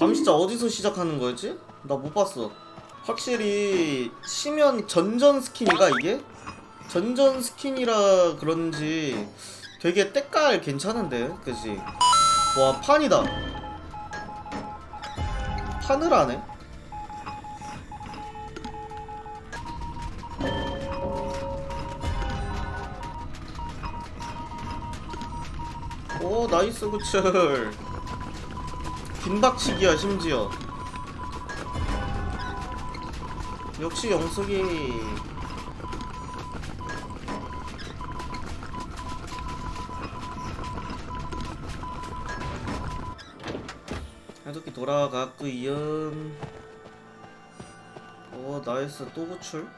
감시자 어디서 시작하는 거였지? 나 못 봤어. 확실히 치면 전전 스킨인가 이게? 전전 스킨이라 그런지 되게 때깔 괜찮은데, 그지? 와 판이다. 판을 하네. 오 나이스 구출. 빈박치기야 심지어. 역시 영석이. 해독기 돌아갔고 이연 오 나이스. 또 구출?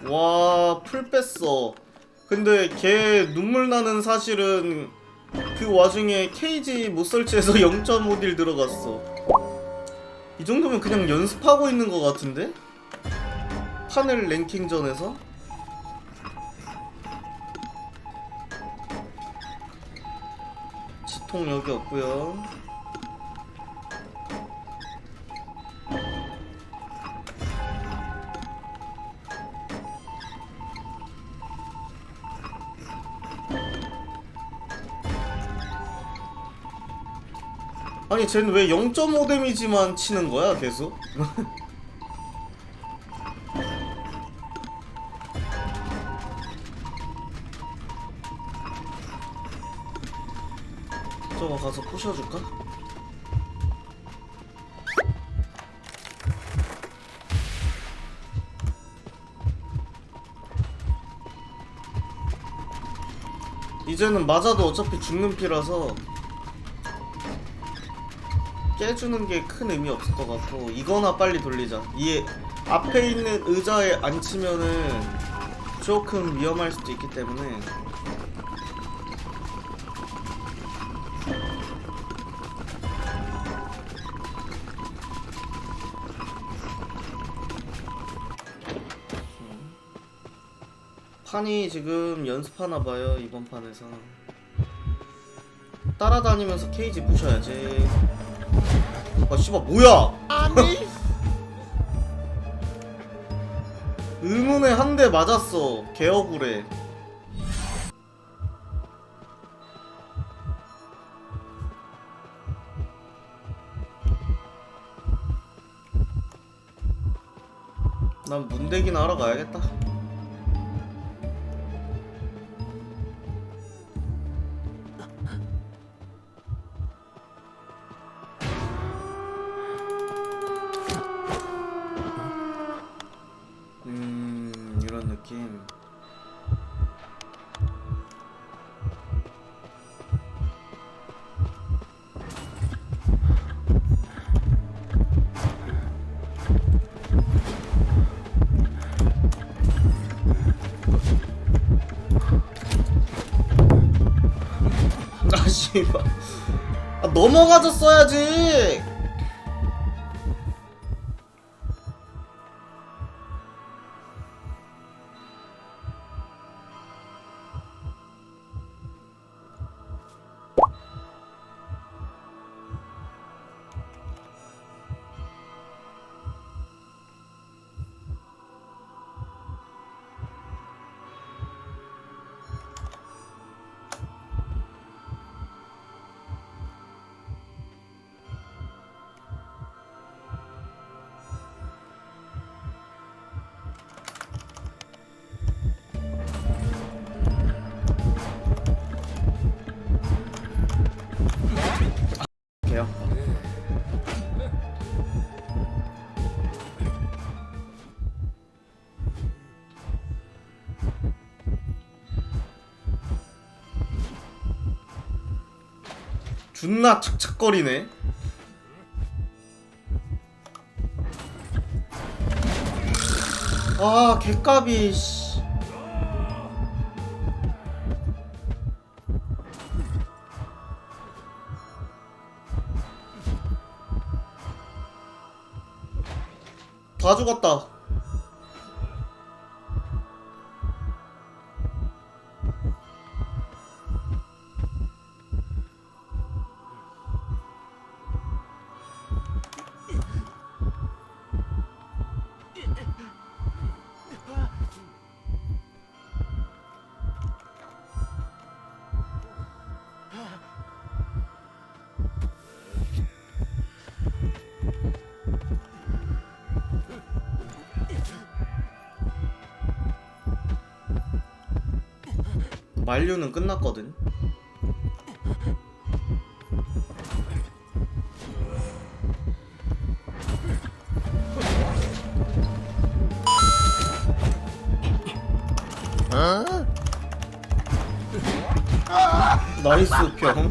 뭐와 풀 뺐어. 근데 걔 눈물 나는 사실은 그 와중에 케이지 못 설치해서 0.5딜 들어갔어 이 정도면 그냥 연습하고 있는 것 같은데? 판을 랭킹전에서? 지통 여기 없고요 아니 쟤는 왜 0.5 데미지만 치는 거야 계속? 저거 가서 부셔줄까? 이제는 맞아도 어차피 죽는 피라서 깨주는 게 큰 의미 없을 것 같고 이거나 빨리 돌리자. 이 앞에 있는 의자에 앉히면은 조금 위험할 수도 있기 때문에. 판이 지금 연습하나 봐요 이번 판에서. 따라다니면서 케이지 부셔야지 아 씨발 뭐야? 아니. 의문에 한 대 맞았어 개억울해 난 문대기나 하러 가야겠다 씨발 아 넘어가서 써야지 존나 착착거리네 아 개까비 씨 다 죽었다. 만류는 끝났거든. 나이스 평.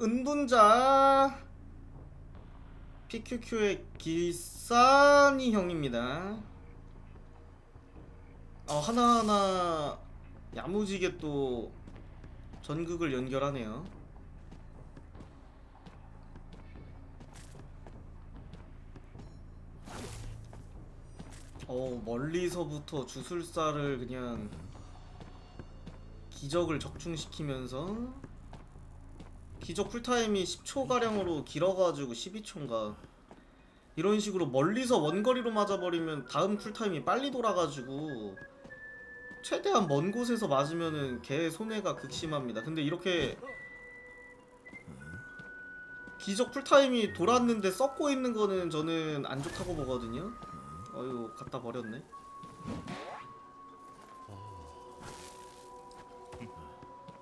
은 은둔자 PQQ의 기사니 형입니다. 어, 하나하나 야무지게 또 전극을 연결하네요. 어 멀리서부터 주술사를 그냥 기적을 적중시키면서 기적 쿨타임이 10초 가량으로 길어가지고 12초인가 이런 식으로 멀리서 원거리로 맞아버리면 다음 쿨타임이 빨리 돌아가지고 최대한 먼 곳에서 맞으면은 개 손해가 극심합니다. 근데 이렇게 기적 쿨타임이 돌았는데 썩고 있는 거는 저는 안 좋다고 보거든요. 어휴 갖다 버렸네.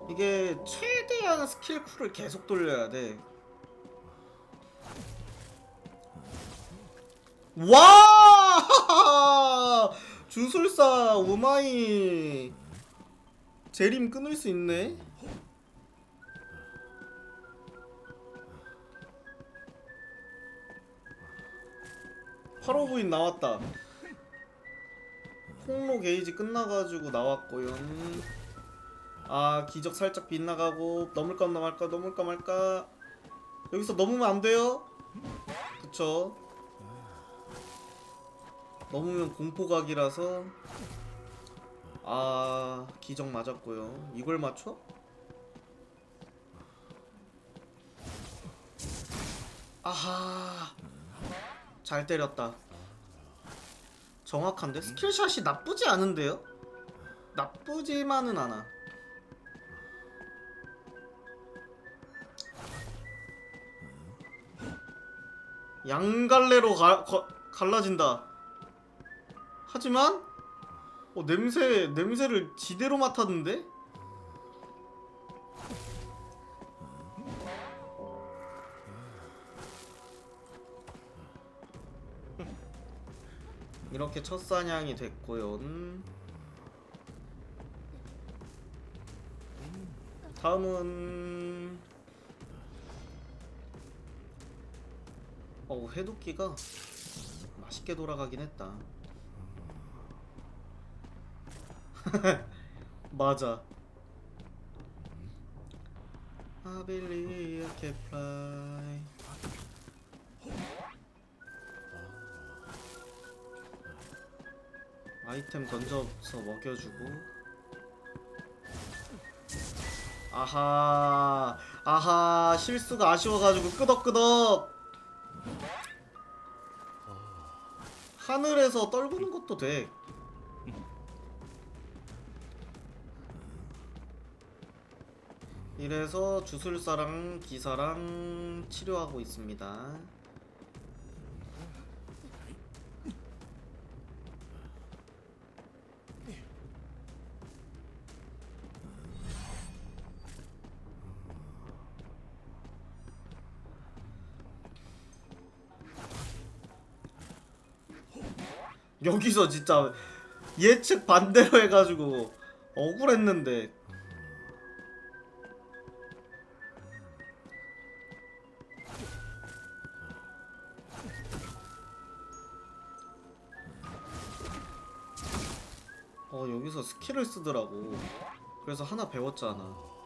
이게 최대한 스킬 쿨을 계속 돌려야 돼. 와! 주술사 오마이 재림 끊을 수 있네. 화로부인 나왔다. 폭로 게이지 끝나가지고 나왔고요. 아 기적 살짝 빗나가고 넘을까 말까 넘을까 말까 여기서 넘으면 안 돼요. 그쵸? 넘으면 공포각이라서 아 기적 맞았고요 이걸 맞춰? 아하 잘 때렸다 정확한데? 스킬샷이 나쁘지 않은데요? 나쁘지만은 않아 양갈래로 가, 거- 갈라진다 하지만 어, 냄새 냄새를 지대로 맡았는데 이렇게 첫 사냥이 됐고요. 음. 다음은 어 해독기가 맛있게 돌아가긴 했다. 맞아. I believe I can fly. 아이템 던져서 먹여주고. 아하, 아하, 실수가 아쉬워가지고 끄덕끄덕. 하늘에서 떨구는 것도 돼. 이래서 주술사랑 기사랑 치료하고 있습니다. 여기서 진짜 예측 반대로 해가지고 억울했는데. 어 여기 여기서 스킬을 쓰더라고. 그래서 하나 배웠잖아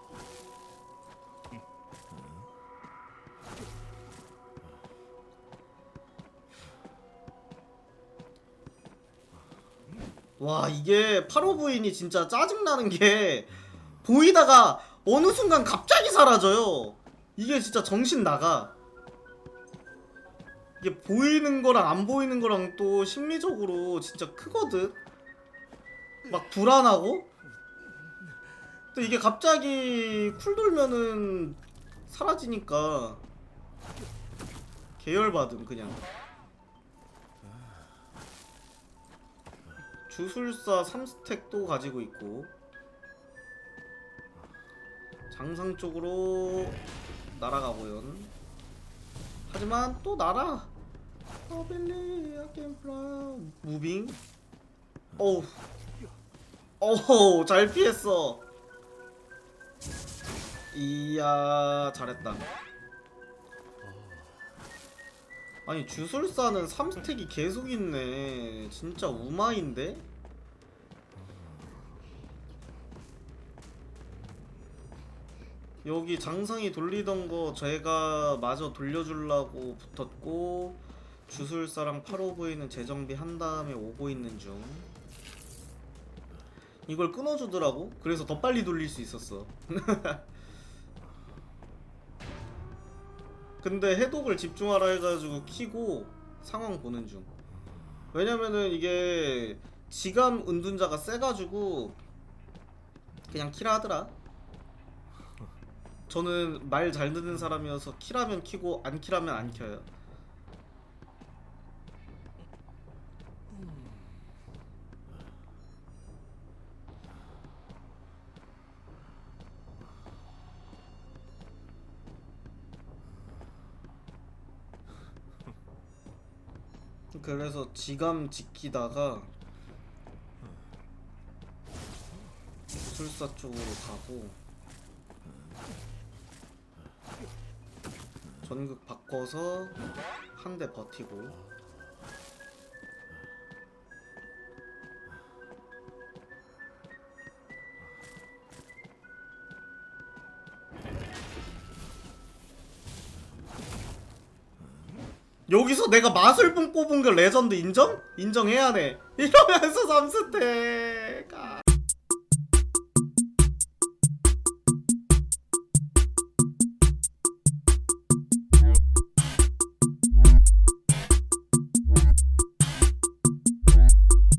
와 이게 8호 부인이 진짜 짜증나는 게 보이다가 어느 순간 갑자기 사라져요. 이게 진짜 정신 나가. 이게 보이는 거랑 안 보이는 거랑 또 심리적으로 진짜 크거든. 막 불안하고. 또 이게 갑자기 쿨 돌면은 사라지니까 계열받음 그냥 주술사 3스택도 가지고 있고 장상 쪽으로 날아가고요. 하지만 또 날아. 어빌리 아겐 플라 무빙. 어우. 어우 잘 피했어. 이야 잘했다 아니 주술사는 3스택이 계속 있네. 진짜 우마인데? 여기 장상이 돌리던 거 제가 마저 돌려주려고 붙었고 주술사랑 8호부에는 재정비 한 다음에 오고 있는 중. 이걸 끊어주더라고. 그래서 더 빨리 돌릴 수 있었어 근데 해독을 집중하라 해가지고 키고 상황 보는 중. 왜냐면은 이게 지감 은둔자가 세가지고 그냥 키라 하더라. 저는 말 잘 듣는 사람이어서 키라면 키고 안 키라면 안 켜요 그래서 지감 지키다가 술사 쪽으로 가고 전극 바꿔서 한 대 버티고 여기서 내가 마술봉 뽑은 거 레전드 인정? 인정해야 돼 이러면서 3스택 아.